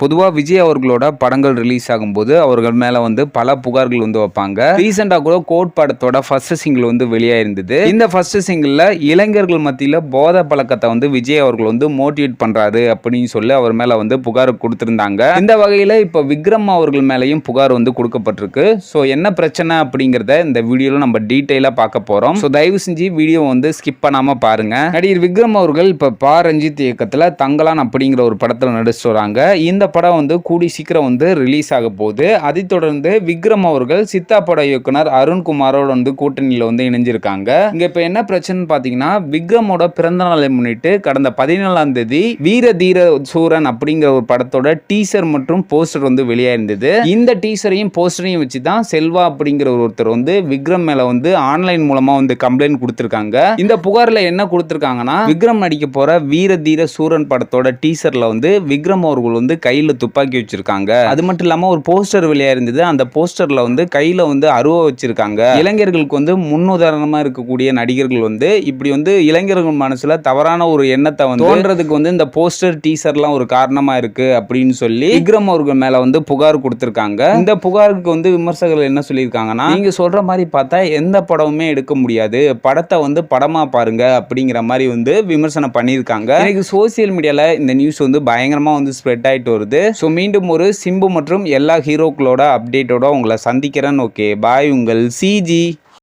பொதுவாக விஜய் அவர்களோட படங்கள் ரிலீஸ் ஆகும்போது அவர்கள் மேலே வந்து பல புகார்கள் வந்து வைப்பாங்க. ரீசெண்டாக கூட கோட் படத்தோட ஃபர்ஸ்ட் சிங்கிள் வந்து வெளியாயிருந்தது. இந்த ஃபர்ஸ்ட் சிங்கிளில் இளைஞர்கள் மத்தியில் போத பழக்கத்தை வந்து விஜய் அவர்கள் வந்து மோட்டிவேட் பண்ணுறாரு அப்படின்னு சொல்லி அவர் மேலே வந்து புகார் கொடுத்துருந்தாங்க. இந்த வகையில் இப்போ விக்ரம் அவர்கள் மேலேயும் புகார் வந்து கொடுக்கப்பட்டிருக்கு. ஸோ என்ன பிரச்சனை அப்படிங்கிறத இந்த வீடியோவில் நம்ம டீட்டெயிலாக பார்க்க போகிறோம் ஸோ தயவு செஞ்சு வீடியோ வந்து ஸ்கிப் பண்ணாமல் பாருங்கள் நடிகர் விக்ரம் அவர்கள் இப்போ பா ரஞ்சித் இயக்கத்தில் தங்கலான் அப்படிங்கிற ஒரு படத்தில் நடிச்சு வராங்க. இந்த படம் வந்து கூடி சீக்கிரம் வந்து ரிலீஸ் ஆக போகுது. அதைத் தொடர்ந்து விக்ரம் அவர்கள் சித்தா பட இயக்குனர் அருண்குமாரோட வந்து கூட்டணியில் வந்து இணைஞ்சிருக்காங்க. இங்க இப்போ என்ன பிரச்சனைன்னு பார்த்தீங்கன்னா விக்ரமோட பிறந்த நாளை முன்னிட்டு கடந்த பதினேழாம் தேதி வீர தீர சூரன் அப்படிங்கிற ஒரு படத்தோட டீசர் மற்றும் போஸ்டர் வந்து வெளியாயிருந்தது. இந்த டீசரையும் போஸ்டரையும் வச்சு தான் செல்வா அப்படிங்கிற ஒருத்தர் வந்து விக்ரம் மேல வந்து ஆன்லைன் மூலமா வந்து கம்ப்ளைண்ட் கொடுத்துருக்காங்க. இந்த புகார்ல என்ன கொடுத்துருக்காங்கன்னா விக்ரம் நடிக்க போற வீர தீர சூரன் படத்தோட டீசர்ல வந்து விக்ரம் அவர்கள் வந்து கை கையில துப்பாக்கி வச்சிருக்காங்க. அது மட்டும் இல்லாம ஒரு போஸ்டர் வெளியா இருந்தது. அந்த போஸ்டர்ல வந்து கையில வந்து அருவா வச்சிருக்காங்க. இளைஞர்களுக்கு வந்து முன்னுதாரணமா இருக்கக்கூடிய நடிகர்கள் வந்து இப்படி வந்து இளைஞர்கள் மனசுல தவறான ஒரு எண்ணத்தை வந்து தோன்றதுக்கு வந்து இந்த போஸ்டர் டீசர்லாம் ஒரு காரணமா இருக்கு அப்படின்னு சொல்லி விக்ரம் அவர்கள் மேல வந்து புகார் கொடுத்திருக்காங்க. இந்த புகாருக்கு வந்து விமர்சகர்கள் என்ன சொல்லியிருக்காங்கன்னா நீங்க சொல்ற மாதிரி பார்த்தா எந்த படமுமே எடுக்க முடியாது. படத்தை வந்து படமா பாருங்க அப்படிங்கிற மாதிரி வந்து விமர்சனம் பண்ணியிருக்காங்க. எனக்கு சோசியல் மீடியால இந்த நியூஸ் வந்து பயங்கரமா வந்து ஸ்ப்ரெட் ஆயிட்டு வருது. ஸோ மீண்டும் ஒரு சிம்பு மற்றும் எல்லா ஹீரோக்களோட அப்டேட்டோட உங்களை சந்திக்கிறேன். ஓகே பாய் உங்கள் சிஜி